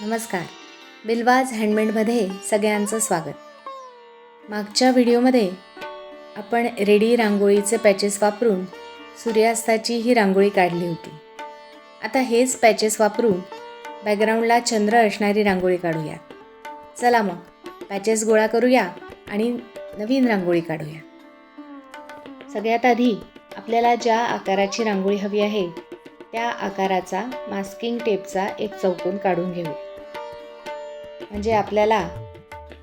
नमस्कार. बिलवाज हँडमेडमध्ये सगळ्यांचं स्वागत. मागच्या व्हिडिओमध्ये आपण रेडी रांगोळीचे पॅचेस वापरून सूर्यास्ताची ही रांगोळी काढली होती. आता हेच पॅचेस वापरून बॅकग्राऊंडला चंद्र असणारी रांगोळी काढूया. चला मग पॅचेस गोळा करूया आणि नवीन रांगोळी काढूया. सगळ्यात आधी आपल्याला ज्या आकाराची रांगोळी हवी आहे त्या आकाराचा मास्किंग टेपचा एक चौकोन काढून घेऊ. म्हणजे आपल्याला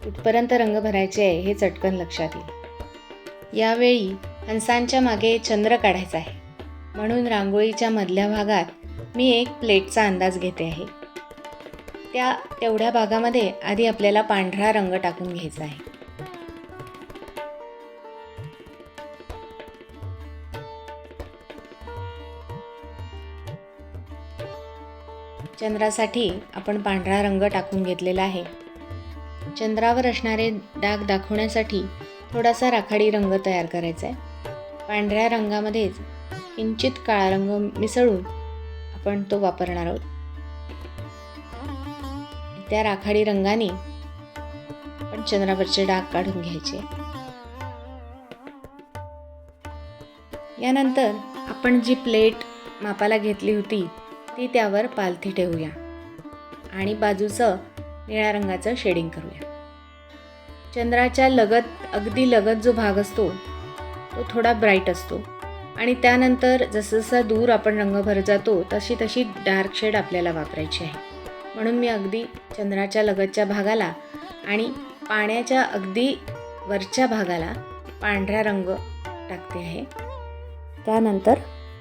कुठपर्यंत रंग भरायचे आहे हे चटकन लक्षात येईल. यावेळी हंसांच्या मागे चंद्र काढायचा आहे. म्हणून रांगोळीच्या मधल्या भागात मी एक प्लेटचा अंदाज घेते आहे. त्या तेवढ्या भागामध्ये आधी आपल्याला पांढरा रंग टाकून घ्यायचा आहे. चंद्रासाठी आपण पांढरा रंग टाकून घेतलेला आहे. चंद्रावर असणारे डाग दाखवण्यासाठी थोडासा राखाडी रंग तयार करायचा आहे. पांढऱ्या रंगामध्येच किंचित काळा रंग मिसळून आपण तो वापरणार आहोत. त्या राखाडी रंगाने आपण चंद्रावरचे डाग काढून घ्यायचे. यानंतर आपण जी प्लेट मापाला घेतली होती ती त्यावर पालथी ठेवूया. आणि बाजूचं निळ्या रंगाचं शेडिंग करूया. चंद्राच्या लगत अगदी लगत जो भाग असतो तो थोडा ब्राईट असतो. आणि त्यानंतर जसजसा दूर आपण रंग भरत जातो तशी तशी डार्क शेड आपल्याला वापरायची आहे. म्हणून मी अगदी चंद्राच्या लगतच्या भागाला आणि पाण्याच्या अगदी वरच्या भागाला पांढरा रंग टाकते आहे. त्यानंतर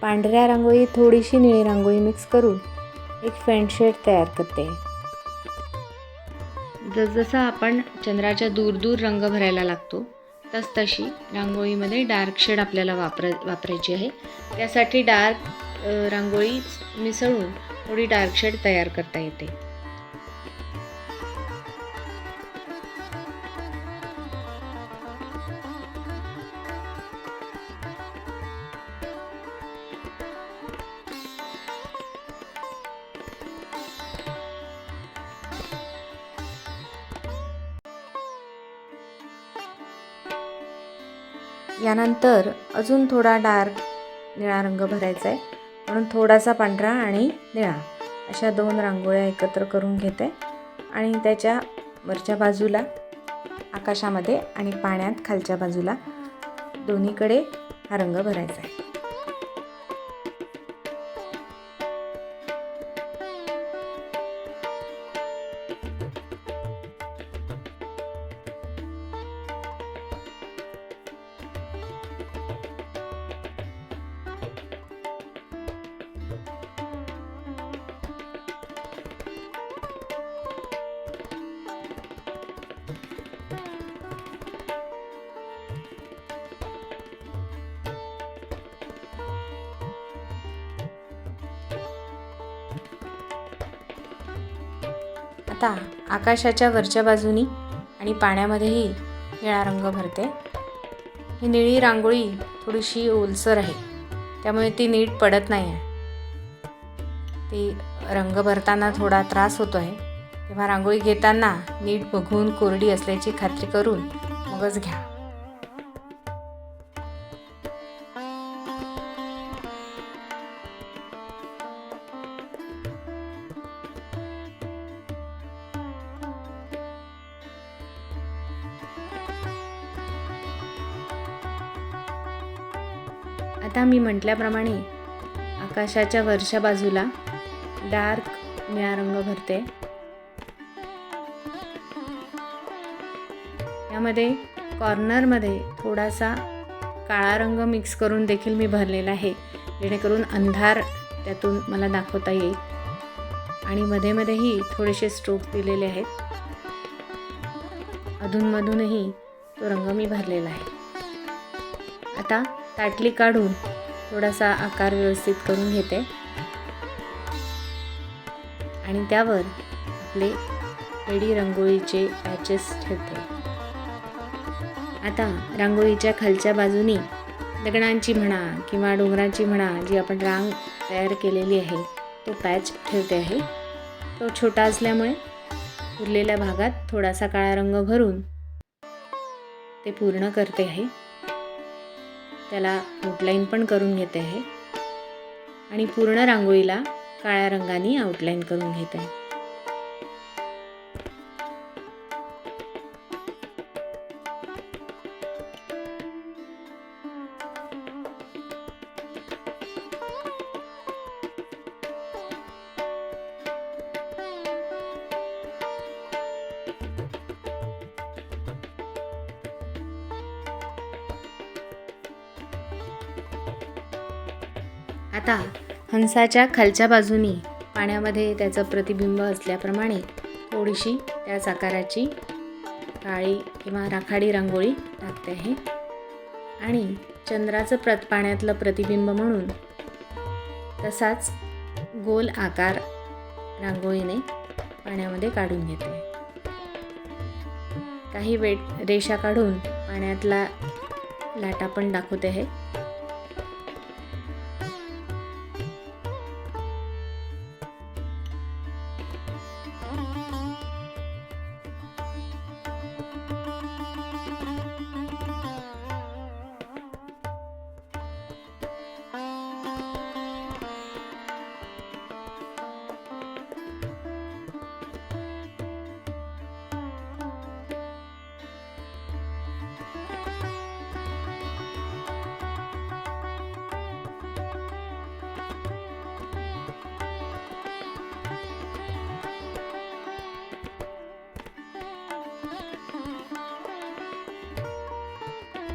पांढऱ्या रांगोळी थोडीशी निळी रांगोळी मिक्स करून एक फेंट शेड तयार करते. जसजसा आपण चंद्राच्या दूर दूर रंग भरायला लागतो तस तशी रांगोळीमध्ये डार्क शेड आपल्याला वापर वापरायची आहे. त्यासाठी डार्क रांगोळी मिसळून थोडी डार्क शेड तयार करता येते. यानंतर अजून थोडा डार्क निळा रंग भरायचा आहे. म्हणून थोडासा पांढरा आणि निळा. अशा दोन रांगोळ्या एकत्र करून घेते. आणि त्याच्या वरच्या बाजूला आकाशामध्ये आणि पाण्यात खालच्या बाजूला दोन्हीकडे हा रंग भरायचा आहे. आता आकाशाच्या वरच्या बाजूनी आणि पाण्यामध्येही निळा रंग भरते. ही निळी रांगोळी थोडीशी ओलसर आहे. त्यामुळे ती नीट पडत नाही आहे ती रंग भरताना थोडा त्रास होतो आहे तेव्हा रांगोळी घेताना नीट बघून कोरडी असल्याची खात्री करून मगच घ्या. आता मी म्हटल्याप्रमाणे आकाशाच्या वरच्या बाजूला डार्क निळा रंग भरते. यामध्ये कॉर्नरमध्ये थोडासा काळा रंग मिक्स करून देखील मी भरलेला आहे. जेणेकरून अंधार त्यातून मला दाखवता येईल. आणि मध्ये मध्येही थोडेसे स्ट्रोक दिलेले आहेत. अधूनमधूनही तो रंग मी भरलेला आहे. आता ताटली काढून थोडासा आकार व्यवस्थित करून घेते. आणि त्यावर आपले रेडी रंगोळीचे पॅचेस ठेवते. आता रांगोळीच्या खालच्या बाजूनी दगडांची म्हणा किंवा डोंगराची म्हणा जी आपण रांग तयार केलेली आहे तो पॅच ठेवते आहे. तो छोटा असल्यामुळे उरलेल्या भागात थोडासा काळा रंग भरून ते पूर्ण करते आहे. त्याला आउटलाईन पण करून घेते आहे आणि पूर्ण रांगोळीला काळ्या रंगाने आउटलाईन करून घेते. आहे आता हंसाच्या खालच्या बाजूनी पाण्यामध्ये त्याचं प्रतिबिंब असल्याप्रमाणे थोडीशी त्याच आकाराची काळी किंवा राखाडी रांगोळी टाकते आहे. आणि चंद्राचं प्रत पाण्यातलं प्रतिबिंब म्हणून तसाच गोल आकार रांगोळीने पाण्यामध्ये काढून घेते. काही वेट रेषा काढून पाण्यातला लाटा पण दाखवते आहे.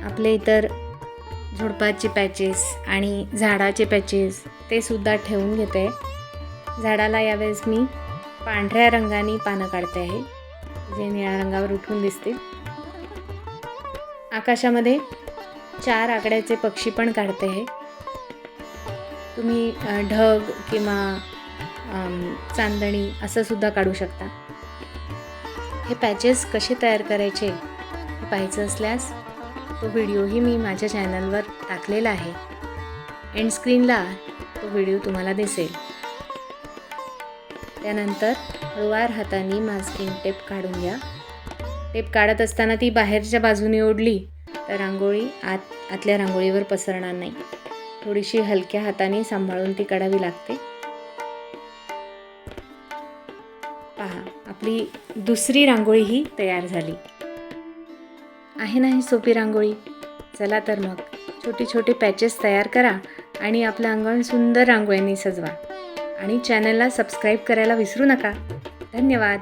आपले इतर झुडपाचे पॅचेस आणि झाडाचे पॅचेस ते सुद्धा ठेवून घेते. झाडाला यावेळेस मी पांढऱ्या रंगाने पानं काढते आहे जे निळ्या रंगावर उठून दिसतील. आकाशामध्ये चार आकड्याचे पक्षी पण काढते आहे. तुम्ही ढग किंवा चांदणी असं सुद्धा काढू शकता. हे पॅचेस कसे तयार करायचे हे पाहायचं असल्यास तो व्हिडिओही मी माझ्या चॅनलवर टाकलेला आहे. एंड स्क्रीनला तो व्हिडिओ तुम्हाला दिसेल. त्यानंतर हळूवार हाताने मास्किंग टेप काढून घ्या. टेप काढत असताना ती बाहेरच्या बाजूने ओढली तर रांगोळी आत आतल्या रांगोळीवर पसरणार नाही. थोडीशी हलक्या हाताने सांभाळून ती काढावी लागते. पहा आपली दुसरी रांगोळी ही तयार झाली. आहे ना ही सोपी रांगोळी? चला तर मग. छोटे छोटे पॅचेस तयार करा आणि आपलं अंगण सुंदर रांगोळ्यांनी सजवा. आणि चॅनलला सबस्क्राईब करायला विसरू नका. धन्यवाद.